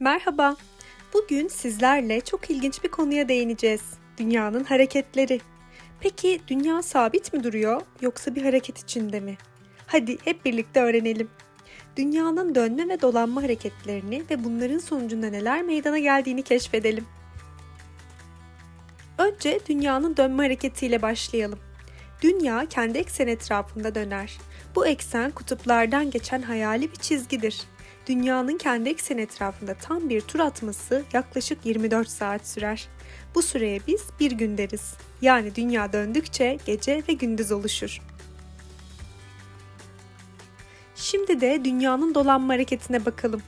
Merhaba. Bugün sizlerle çok ilginç bir konuya değineceğiz. Dünyanın hareketleri. Peki dünya sabit mi duruyor yoksa bir hareket içinde mi? Hadi hep birlikte öğrenelim. Dünyanın dönme ve dolanma hareketlerini ve bunların sonucunda neler meydana geldiğini keşfedelim. Önce dünyanın dönme hareketiyle başlayalım. Dünya kendi eksen etrafında döner. Bu eksen kutuplardan geçen hayali bir çizgidir. Dünyanın kendi eksen etrafında tam bir tur atması yaklaşık 24 saat sürer. Bu süreye biz bir gün deriz. Yani dünya döndükçe gece ve gündüz oluşur. Şimdi de dünyanın dolanma hareketine bakalım.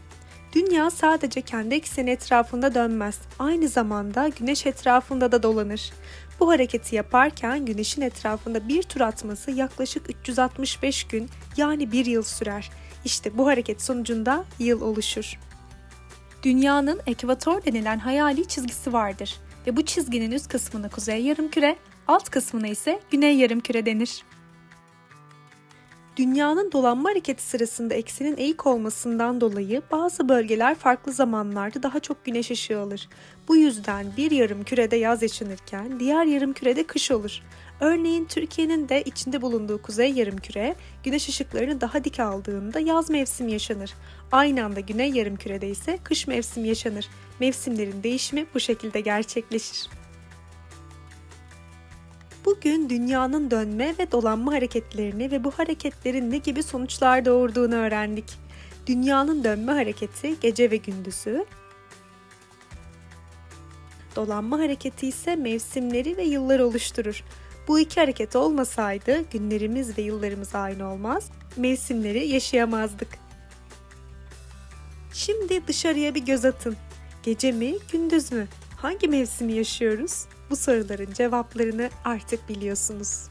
Dünya sadece kendi ekseni etrafında dönmez. Aynı zamanda güneş etrafında da dolanır. Bu hareketi yaparken güneşin etrafında bir tur atması yaklaşık 365 gün yani bir yıl sürer. İşte bu hareket sonucunda yıl oluşur. Dünyanın ekvator denilen hayali çizgisi vardır ve bu çizginin üst kısmına kuzey yarımküre, alt kısmına ise güney yarımküre denir. Dünyanın dolanma hareketi sırasında eksenin eğik olmasından dolayı bazı bölgeler farklı zamanlarda daha çok güneş ışığı alır. Bu yüzden bir yarım kürede yaz yaşanırken diğer yarım kürede kış olur. Örneğin Türkiye'nin de içinde bulunduğu kuzey yarımküre güneş ışıklarını daha dik aldığında yaz mevsimi yaşanır. Aynı anda güney yarımkürede ise kış mevsimi yaşanır. Mevsimlerin değişimi bu şekilde gerçekleşir. Bugün dünyanın dönme ve dolanma hareketlerini ve bu hareketlerin ne gibi sonuçlar doğurduğunu öğrendik. Dünyanın dönme hareketi gece ve gündüzü, dolanma hareketi ise mevsimleri ve yılları oluşturur. Bu iki hareket olmasaydı günlerimiz ve yıllarımız aynı olmaz, mevsimleri yaşayamazdık. Şimdi dışarıya bir göz atın. Gece mi, gündüz mü? Hangi mevsimi yaşıyoruz? Bu soruların cevaplarını artık biliyorsunuz.